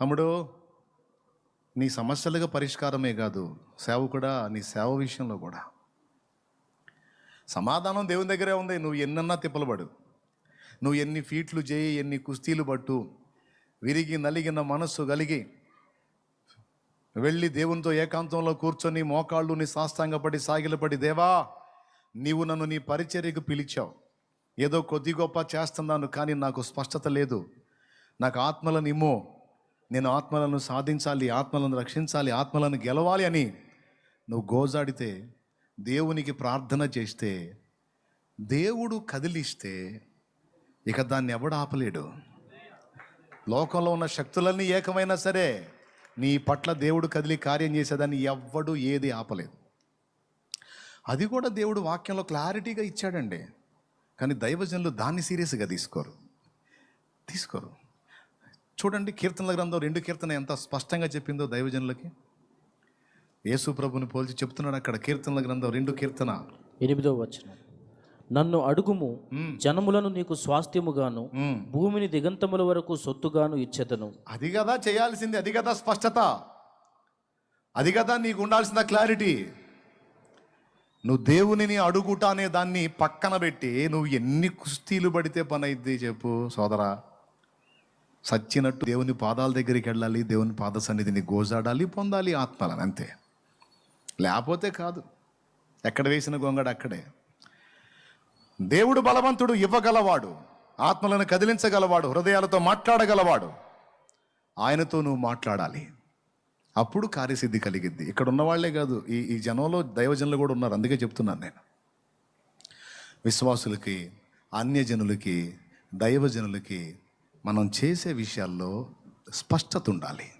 తమ్ముడు నీ సమస్యలుగా పరిష్కారమే కాదు సేవ కూడా నీ సేవ విషయంలో కూడా. సమాధానం దేవుని దగ్గరే ఉంది నువ్వు ఎన్నన్నా తిప్పలబడు. నువ్వు ఎన్ని ఫీట్లు చేయి ఎన్ని కుస్తీలు పట్టు విరిగి నలిగిన మనస్సు కలిగి వెళ్ళి దేవునితో ఏకాంతంలో కూర్చొని మోకాళ్ళు నీ సాష్టాంగపడి సాగిలపడి దేవా నీవు నన్ను నీ పరిచర్యకు పిలిచావు. ఏదో కొద్ది గొప్ప చేస్తున్నాను కానీ నాకు స్పష్టత లేదు. నాకు ఆత్మలను ఇమ్మో. నేను ఆత్మలను సాధించాలి ఆత్మలను రక్షించాలి ఆత్మలను గెలవాలి అని నువ్వు గోజాడితే దేవునికి ప్రార్థన చేస్తే దేవుడు కదిలిస్తే ఇక దాన్ని ఎవడు ఆపలేడు. లోకంలో ఉన్న శక్తులన్నీ ఏకమైనా సరే నీ పట్ల దేవుడు కదిలి కార్యం చేసేదాన్ని ఎవ్వడు ఏది ఆపలేదు. అది కూడా దేవుడు వాక్యంలో క్లారిటీగా ఇచ్చాడండి. కానీ దైవజనులు దాన్ని సీరియస్గా తీసుకోరు. తీసుకోరు. చూడండి కీర్తనల గ్రంథం రెండు కీర్తన ఎంత స్పష్టంగా చెప్పిందో దైవజనులకి. యేసు ప్రభుని పోల్చి చెప్తున్నాడు అక్కడ కీర్తనల గ్రంథం రెండు కీర్తన. ఎనిమిదో వచనం. నన్ను అడుగుము జనములను నీకు స్వాస్థ్యముగాను. భూమిని దిగంతముల వరకు సొత్తుగాను ఇచ్చేదను. అది కదా చేయాల్సింది అది కదా స్పష్టత. అది కదా నీకు ఉండాల్సిన క్లారిటీ. నువ్వు దేవునిని అడుగుట అనే దాన్ని పక్కన పెట్టి నువ్వు ఎన్ని కుస్తీలు పడితే పని అయింది చెప్పు సోదరా. సచ్చినట్టు దేవుని పాదాల దగ్గరికి వెళ్ళాలి దేవుని పాద సన్నిధిని గోజాడాలి పొందాలి ఆత్మలను అంతే. లేకపోతే కాదు. ఎక్కడ వేసిన గొంగడ అక్కడే. దేవుడు బలవంతుడు ఇవ్వగలవాడు ఆత్మలను కదిలించగలవాడు హృదయాలతో మాట్లాడగలవాడు. ఆయనతో నువ్వు మాట్లాడాలి. అప్పుడు కార్యసిద్ధి కలిగిద్ది. ఇక్కడ ఉన్నవాళ్ళే కాదు ఈ ఈ జనంలో దైవజనులు కూడా ఉన్నారు అందుకే చెప్తున్నాను నేను. విశ్వాసులకి అన్యజనులకి దైవజనులకి మనం చేసే విషయాల్లో స్పష్టత ఉండాలి.